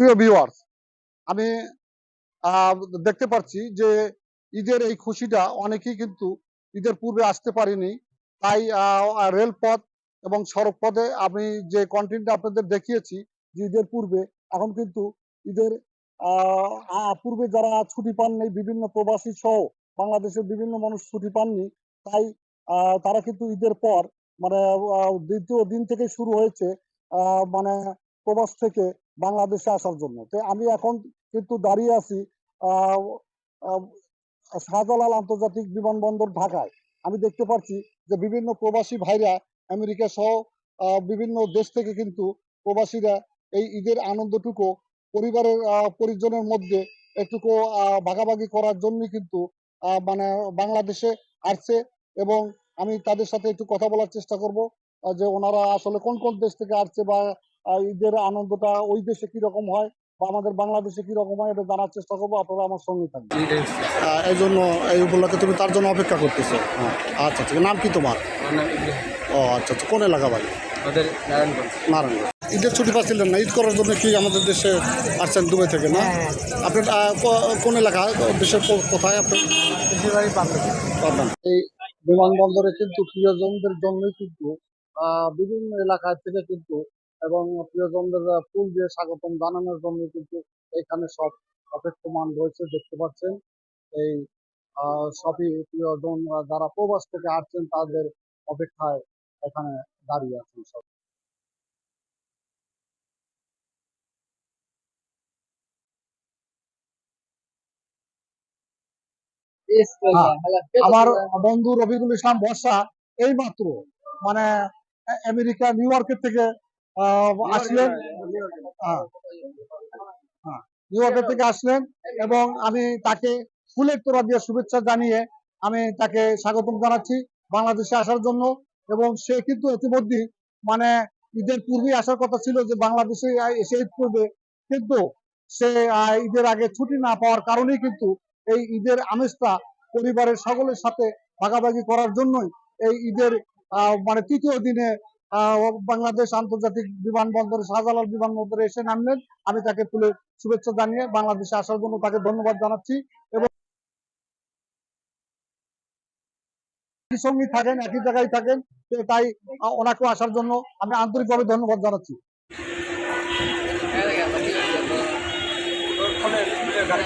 প্রিয় ভিউয়ার্স আমি দেখতে পাচ্ছি যে ঈদের এই খুশিটা অনেকেই কিন্তু ঈদের পূর্বে আসতে পারেনি। তাই রেলপথ এবং সড়ক পথে আমি যে কন্টেন্টটা আপনাদের দেখিয়েছি যে ঈদের পূর্বে, এখন কিন্তু ঈদের পূর্বে যারা ছুটি পাননি, বিভিন্ন প্রবাসী সহ বাংলাদেশের বিভিন্ন মানুষ ছুটি পাননি, তাই তারা কিন্তু ঈদের পর মানে দ্বিতীয় দিন থেকে শুরু হয়েছে মানে প্রবাস থেকে বাংলাদেশে আসার জন্য। তো আমি এখন কিন্তু দাঁড়িয়ে আছি শাহজালাল আন্তর্জাতিক বিমানবন্দর ঢাকায়। আমি দেখতে পাচ্ছি যে বিভিন্ন প্রবাসী ভাইরা আমেরিকা সহ বিভিন্ন দেশ থেকে কিন্তু প্রবাসীরা এই ঈদের আনন্দটুকু পরিবারের পরিজনের মধ্যে একটুকু ভাগাভাগি করার জন্যই কিন্তু মানে বাংলাদেশে আসছে এবং আমি তাদের সাথে একটু কথা বলার চেষ্টা করব যে ওনারা আসলে কোন কোন দেশ থেকে আসছে বা ঈদের আনন্দটা ওই দেশে কি রকম হয় বা আমাদের বাংলাদেশে কি রকম হয় এটা জানার চেষ্টা করব আপনারা আমার সঙ্গে থাকবেন। এই জন্য এই উপলক্ষে তুমি তার জন্য অপেক্ষা করতেছো? আচ্ছা ঠিক নাম কি তোমার? ও আচ্ছা আচ্ছা কোন এলাকা বাড়ি? আমাদের নারায়ণগঞ্জ। নারায়ণগঞ্জ। ঈদের ছুটি পাচ্ছিলেন না ঈদ করার জন্য কি আমাদের দেশে আসছেন দুবাই থেকে না? আপনার কোন এলাকা? দেশের কোথায় আপনি বেশিরভাগই পাবলিক পাবনা। এই বিমানবন্দরে কিন্তু প্রিয়জনদের জন্যই কিন্তু আহ, বিভিন্ন এলাকা থেকে কিন্তু এবং প্রিয়জনদের ফুল দিয়ে স্বাগতম জানানোর জন্য কিন্তু এখানে সব অপেক্ষমান রয়েছে দেখতে পাচ্ছেন। এই সবই প্রিয়জন যারা প্রবাস থেকে আসছেন তাদের অপেক্ষায় এখানে দাঁড়িয়ে আছেন সব। আমার বন্ধু রফিকুল ইসলাম বর্ষা এই মাত্র মানে আমেরিকা নিউ ইয়র্কের থেকে আসলেন নিউ ইয়র্কের থেকে আসলেন এবং আমি তাকে ফুলের তোরা দিয়ে শুভেচ্ছা জানিয়ে আমি তাকে স্বাগতম জানাচ্ছি বাংলাদেশে আসার জন্য এবং সে কিন্তু ইতিমধ্যে মানে ঈদের পূর্বেই আসার কথা ছিল যে বাংলাদেশে এসে ঈদ করবে। কিন্তু সে ঈদের আগে ছুটি না পাওয়ার কারণেই কিন্তু এই ঈদের আমেজটা পরিবারের সকলের সাথে ভাগাভাগি করার জন্যই এই ঈদের আহ, মানে তৃতীয় দিনে বাংলাদেশ আন্তর্জাতিক বিমানবন্দরে শাহজালাল বিমানবন্দরে এসে নামলেন। আমি তাকে তুলে শুভেচ্ছা জানিয়ে বাংলাদেশে আসার জন্য তাকে ধন্যবাদ জানাচ্ছি এবং থাকেন, একই জায়গায় থাকেন তাই ওনাকেও আসার জন্য আমি আন্তরিকভাবে ধন্যবাদ জানাচ্ছি। গাড়ি